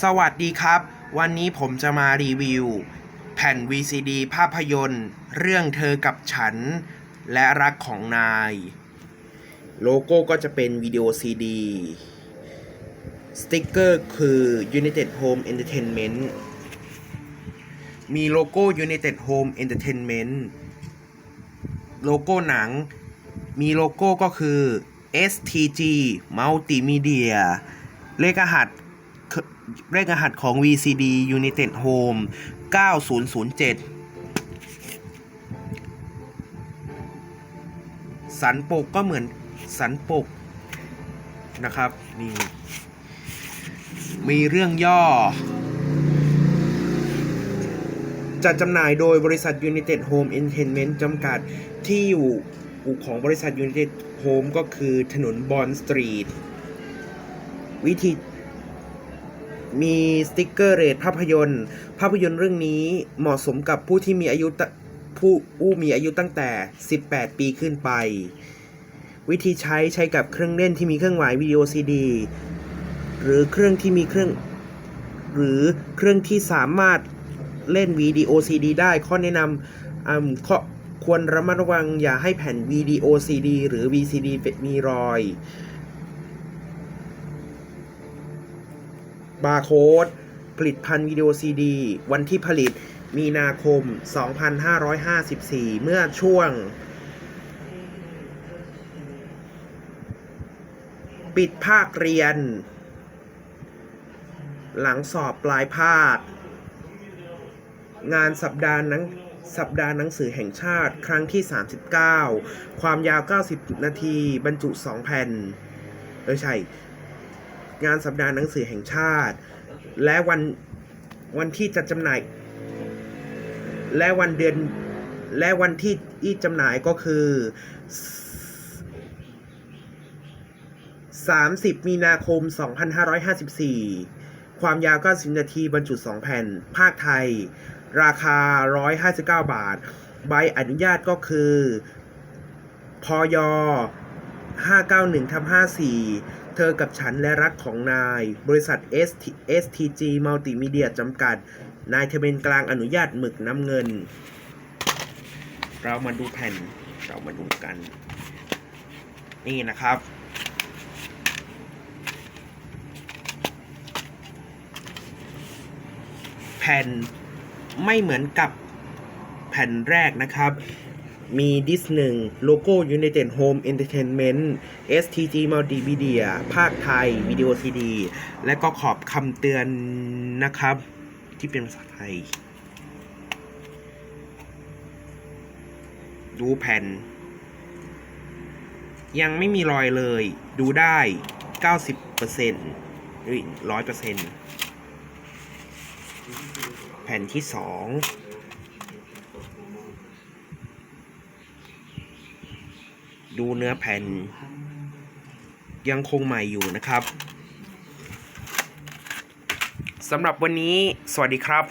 สวัสดีครับ วันนี้ผมจะมารีวิว แผ่น VCD ภาพยนตร์ เรื่องเธอกับฉัน และรักของนาย โลโก้ก็จะเป็นวิดีโอซีดีสติ๊กเกอร์คือ United Home Entertainment มีโลโก้ United Home Entertainment โลโก้หนัง มีโลโก้ก็คือ STG Multimedia เลขรหัส เลขรหัสของ VCD United Home 9007 สันปกก็เหมือนสันปกนะครับนี่มีเรื่องย่อ จัดจำหน่ายโดยบริษัท United Home Entertainment จำกัดที่อยู่ของบริษัท United Home ก็คือถนนบอนสตรีทวิธี มีสติกเกอร์เรทภาพยนตร์ ภาพยนตร์เรื่องนี้เหมาะสมกับผู้ที่มีอายุผู้ผู้มีอายุตั้งแต่ 18 ปีขึ้นไป วิธีใช้ใช้กับเครื่องเล่นที่มีเครื่องหมายวิดีโอซีดีหรือเครื่องที่มีเครื่อง หรือเครื่องที่สามารถเล่นวิดีโอซีดีได้ข้อแนะนำอืมข้อควรระมัดระวังอย่าให้แผ่นวิดีโอซีดีหรือ VCD มีรอย บาร์โค้ดผลิตภัณฑ์วิดีโอซีดี วันที่ผลิตมีนาคม 2554 เมื่อช่วง ปิดภาคเรียน หลังสอบปลายภาค งานสัปดาห์นังสัปดาห์หนังสือแห่งชาติครั้งที่ 39 ความยาว 90 นาที บรรจุ 2 แผ่นเออใช่ งานสัปดาห์หนังสือแห่งชาติ และวันวันที่จัดจำหน่าย และวันเดือนและวันที่ที่จำหน่ายก็คือ 30 มีนาคม 2554 ความยาว90นาทีบรรจุ 2 แผ่น ภาคไทย ราคา 159 บาท ใบอนุญาตก็คือพย 591ทับ54 เธอกับฉันและรักของนาย บริษัท ST STG Multimedia จำกัด นายทะเบียนกลางอนุญาตหมึกน้ำเงิน เรามาดูแผ่น เรามาดูกัน นี่นะครับ แผ่นไม่เหมือนกับแผ่นแรกนะครับ มีดิสหนึ่งโลโก้ United Home Entertainment STG มัลติมีเดียภาคไทยวิดีโอซีดี และก็ขอบคำเตือนนะครับ ที่เป็นภาษาไทย ดูแผ่น ยังไม่มีรอยเลย ดูได้เก้าสิ90%หรือยเปอร์เซ็นต์แผ่นที่สอง ดูเนื้อแผ่น ยังคงใหม่อยู่นะครับสำหรับวันนี้สวัสดีครับ